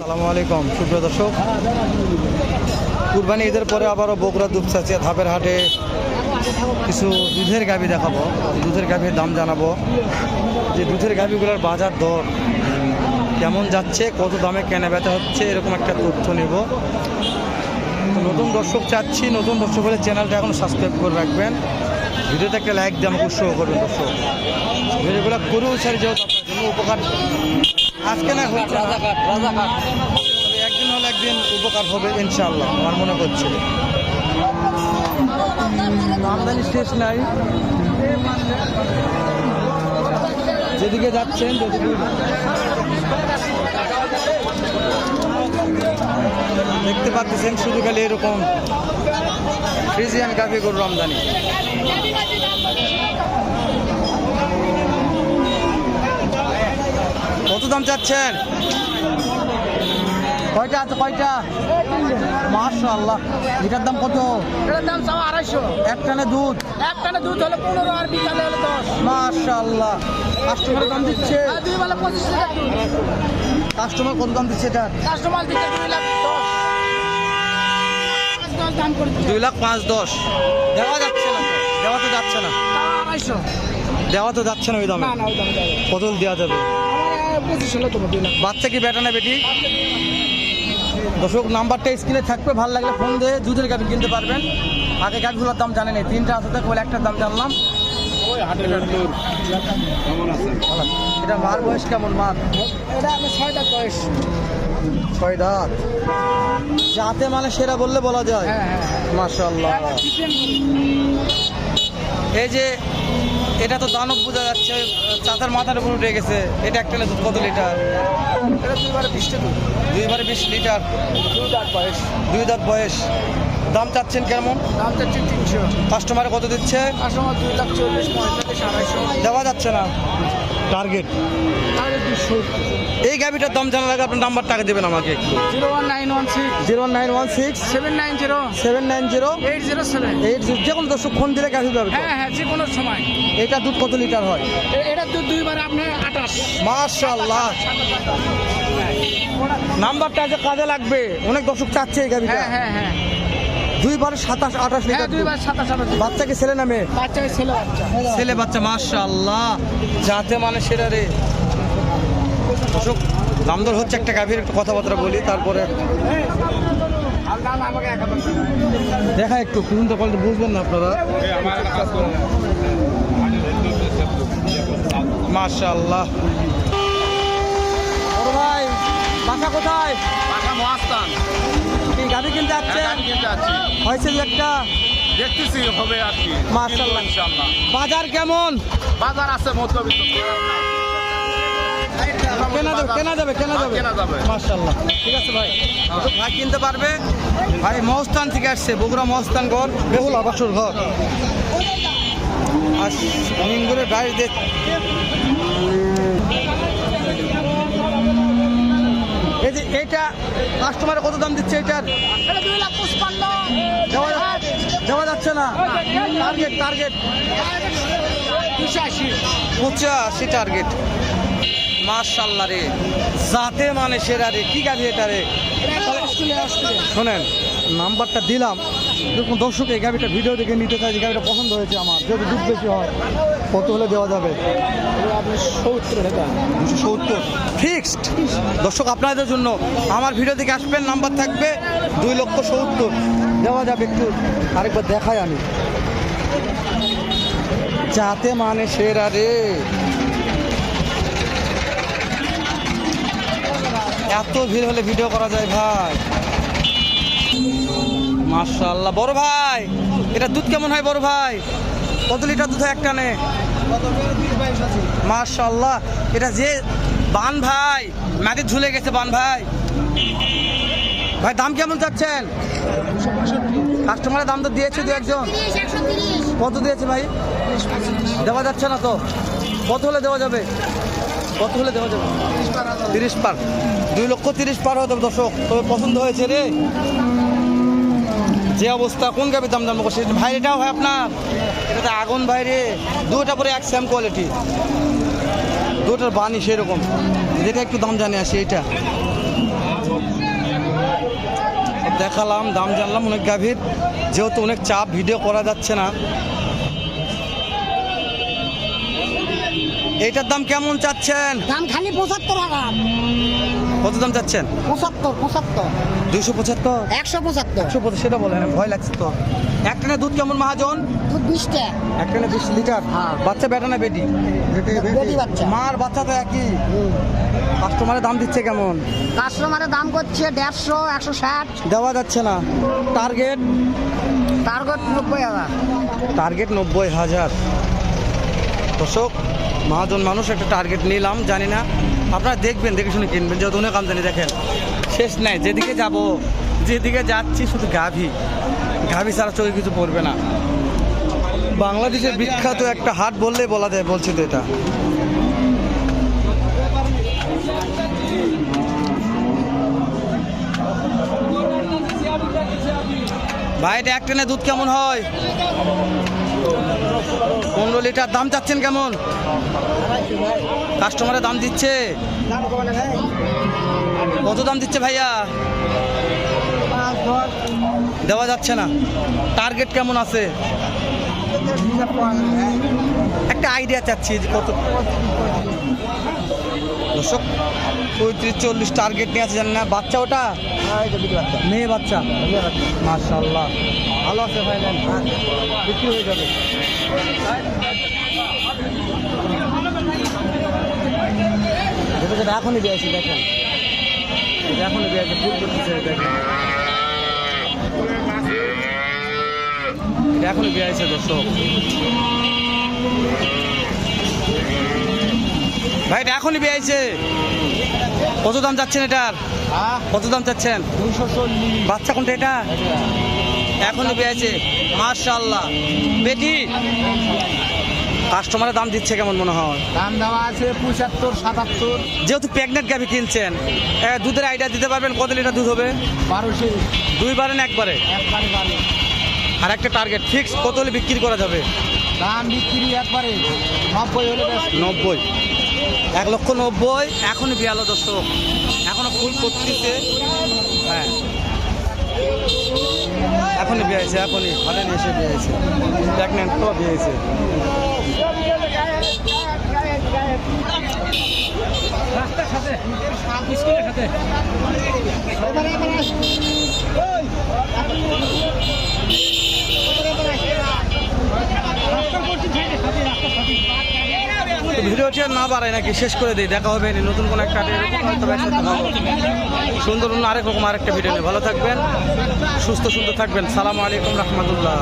সালামু আলাইকুম, সুপ্রিয় দর্শক। কুরবানি ঈদের পরে আবারও বগুড়া দুপচাচিয়া ধাপের হাটে কিছু দুধের গাভি দেখাবো। দুধের গাভির দাম জানাব। যে দুধের গাভিগুলোর বাজার দর কেমন যাচ্ছে, কত দামে কেনা বেচা হচ্ছে, এরকম একটা তথ্য নেব। নতুন দর্শক চাচ্ছি, নতুন দর্শক হলে চ্যানেলটা এখন সাবস্ক্রাইব করে রাখবেন। ভিডিওতে একটা লাইক দিয়ে আমাকে উৎসাহ করবেন দর্শক। ভিডিওগুলো করেও ছাড়ি যেহেতু উপকার। আজকে না হচ্ছে না। তবে একদিন হলে একদিন উপকার হবে ইনশাল্লাহ আমার মনে করছে। আমদানি শেষ নাই। যেদিকে যাচ্ছেন দেখতে পাচ্ছেন শুধু খালি এরকম। ফ্রিজিয়ান কাফি গরুর আমদানি। কত দাম চাচ্ছেন? কয়টা আছে কয়টা? মাশাআল্লাহ। এটার দাম কত? এটার দাম চাও আড়াইশো। এক টানে দুধ? এক টানে দুধ হলে পনেরো আর বিকালে হলে দশ। মাশাআল্লাহ। কাস্টমার দাম দিচ্ছে? দুই বেলা পঁচিশ লিটার কাস্টমার কত দাম দিচ্ছে এটার? কাস্টমার দিতে দুই লাখ দিচ্ছে। দুই লাখ পাঁচ দশ। দেওয়া যাচ্ছে না। দেওয়া তো যাচ্ছে না। দেওয়া তো যাচ্ছে না ওই দামে। কত দেওয়া যাবে? বাচ্চা কি বেটা না বেটি? দর্শক নাম্বারটা স্ক্রিনে থাকবে ভালো লাগলে ফোন দিয়ে দুধের গাভি কিনতে পারবেন। আগে গাভিগুলোর দাম জানেন তিনটা আছে তো কেবল একটার দাম জানলাম। এটা মার বয়স কেমন মার? এটা আমি ছয়টা বয়স। ছয় দাঁত। যাতে মানে সেরা বললে বলা যায়। হ্যাঁ হ্যাঁ এই যে এটা তো দানব বোঝা যাচ্ছে চাঁদার মাথার উপর উঠে গেছে। এটা একটা দুধ কত লিটার? এটা দুইবারে বিশ দুধ দুইবারে বিশ লিটার। দুই দাঁত বয়স। দুই দাঁত বয়স। দাম চাচ্ছেন কেমন? দাম চাচ্ছেন তিনশো। কাস্টমারে কত দিচ্ছে? কাস্টমার দুই লাখ চল্লিশ পঁয়তাল্লিশ আড়াইশো। দেওয়া যাচ্ছে না। টার্গেট। এই গাভিটার দাম জানা লাগে আপনার নাম্বার টাকা দেবেন আমাকে। একটু zero one nine one six zero nine one six seven nine zero seven nine zero eight zero seven eight যে কোনো দর্শক ফোন দিলে গাভি পাবে? হ্যাঁ হ্যাঁ যে কোনো সময়। এটা দুধ কত লিটার হয়? এটা দুধ দুইবার আপনার আঠাশ। মাশাল্লাহ নাম্বারটা যে কাজে লাগবে অনেক দর্শক চাচ্ছে এই গাভিটা। হ্যাঁ হ্যাঁ হ্যাঁ। দুইবার সাতাশ আঠাশ হ্যাঁ। দুইবার সাতাশ আঠাশ বাচ্চাকে ছেলে নামে? বাচ্চা ছেলে বাচ্চা। ছেলে বাচ্চা মাশাল্লাহ যাতে মানে সেটা রে দামদর হচ্ছে একটা গাভীর একটু কথাবার্তা বলি তারপরে দেখা একটু পারলে বুঝবেন না আপনারা? মাশাল্লাহ ভাই বাসা কোথায়? কি গাভী কিনতে যাচ্ছেন হয়েছে একটা দেখতেছি হবে আর কি। মাশাআল্লাহ। ইনশাআল্লাহ বাজার কেমন? বাজার আছে মধ্যবিত্ত কেনা যাবে কেনা যাবে কেনা যাবে। কেনা যাবে। মাশাআল্লাহ ঠিক আছে ভাই। ভাই কিনতে পারবে? ভাই মহস্থান থেকে আসছে বগুড়া মহস্থান ঘর বেহুল আবাসর ঘর। আর অমিনগুলোর গাড়ি দেখ যে এইটা কাস্টমারে কত দাম দিচ্ছে এটার? এটা দেওয়া যাচ্ছে না। টার্গেট টার্গেট পঁচাশি টার্গেট মার্শাল্লা রে। যাতে মানে সেরা রে। কি গাড়ি এটা রে? শোনেন নাম্বারটা দিলাম। দেখুন, দর্শক, এই গাড়িটা ভিডিও দেখে নিতে চাই যে গাড়িটা পছন্দ হয়েছে আমার। যদি দুধ বেশি হয়, কত হলে দেওয়া যাবে? সত্তর। ফিক্সড দর্শক, আপনাদের জন্য আমার ভিডিও দেখে আসবেন নাম্বার থাকবে দুই লক্ষ সত্তর। দেওয়া যাবে একটু, আরেকবার দেখাই আমি। যাতে মানে সেরা রে। এত ভিড় হলে ভিডিও করা যায় ভাই। মার্শাল্লাহ বড় ভাই, এটা দুধ কেমন হয় বড় ভাই? কত লিটার দুধ হয় এক টানে মার্শাল্লাহ এটা যে বান ভাই মাকে ঝুলে গেছে বান ভাই। ভাই, দাম কেমন চাচ্ছেন? কাস্টমারের দাম তো দিয়েছে দু একজন। কত দিয়েছে ভাই? দেওয়া যাচ্ছে না তো। কত হলে দেওয়া যাবে? কত হলে দেওয়া যাবে? তিরিশ পার। দুই লক্ষ তিরিশ পার হতে দর্শক। তবে পছন্দ হয়েছে রে। যে অবস্থা, কোন গাবির দাম জানব করছে? ভাই, এটাও হয় আপনার। এটা আগুন, ভাই রে। দুটা পরে এক সেম কোয়ালিটি দুটার বাণী সেরকম। যেটা একটু দাম জানে আসি এটা দেখালাম, দাম জানলাম, অনেক গাভীর। যেহেতু অনেক চাপ ভিডিও করা যাচ্ছে না। এইটার দাম কেমন চাচ্ছেন? দাম খালি পঁচাত্তর হাজার। কত দাম চাচ্ছেন? পঁচাত্তর পঁচাত্তর। দুইশো পঁচাত্তর? একশো পঁচাত্তর। একশো পঁচিশ সেটা বলেন ভয় লাগছে তো। এক টানে দুধ কেমন মহাজন? দুধ বিশটা। এক টানে বিশ লিটার? হ্যাঁ। বাচ্চা বেটা না বেটি? বেটি বাচ্চা। মার বাচ্চা তো একই। কাস্টমারের দাম দিচ্ছে কেমন? কাস্টমারের দাম করছে দেড়শো একশো ষাট। দেওয়া যাচ্ছে না। টার্গেট? টার্গেট নব্বই হাজার। টার্গেট নব্বই হাজার। দর্শক মহাজন মানুষ একটা টার্গেট নিলাম, জানি না। আপনারা দেখবেন, দেখে শুনে কিনবেন, যেহেতু অনেক আমদানি দেখেন। শেষ নাই, যেদিকে যাব, যেদিকে যাচ্ছি, শুধু গাভী। গাভী ছাড়া চোখে কিছু পড়বে না। বাংলাদেশের বিখ্যাত একটা হাট বললেই বলা যায়, বলছি তো এটা। ভাই, এটা এক ট্রেনে দুধ কেমন হয়? পনেরো লিটার দাম চাচ্ছেন কেমন? কাস্টমারের দাম দিচ্ছে। কত দাম দিচ্ছে ভাইয়া? দেওয়া যাচ্ছে না। টার্গেট কেমন আছে? একটা আইডিয়া চাচ্ছি যে কত দর্শক, পঁয়ত্রিশ, চল্লিশ টার্গেট নিয়ে আছে, জানেন না? বাচ্চা ওটা? মেয়ে বাচ্চা। মার্শাল্লাহ ভালো আছে ভাই নেন। বিক্রি হয়ে যাবে। এখনই দিয়েছি দেখেন। এখনই দিয়েছে ফুল করতেছে দেখেন। এটা এখনই দিয়েছে দর্শক। ভাই এটা এখনই পেয়েছে কত দাম চাচ্ছেন এটার? কত দাম চাচ্ছেন? বাচ্চা কোনটা এটা। এখনই পেয়েছে। মার্শাল্লাহ বেটি কাস্টমারের দাম দিচ্ছে কেমন মনে হয়? দাম দেওয়া আছে পঁচাত্তর সাতাত্তর। যেহেতু প্রেগনেন্ট গাভি কিনছেন দুধের আইডিয়া দিতে পারবেন কত লিটার দুধ হবে? বারোশো দুইবারে না একবারে একবারে বারো। আর একটা টার্গেট ফিক্স কত হলে বিক্রি করা যাবে? দাম বিক্রি একবারে নব্বই হলে নব্বই। এক লক্ষ নব্বই এখনই বিয়ালো দর্শক এখনও ফুল করতেছে হ্যাঁ। এখনই বিয়েছে এখনই হলে এসে বিয়েছে প্রেগনেন্ট তো বিয়েছে তো ভিডিওটি আর না বাড়াই নাকি, শেষ করে দিই। দেখা হবে নতুন কোনো একটা সুন্দর অন্য আরেক রকম আরেকটা ভিডিও নিয়ে। ভালো থাকবেন, সুস্থ সুন্দর থাকবেন। সালাম আলাইকুম রহমতুল্লাহ।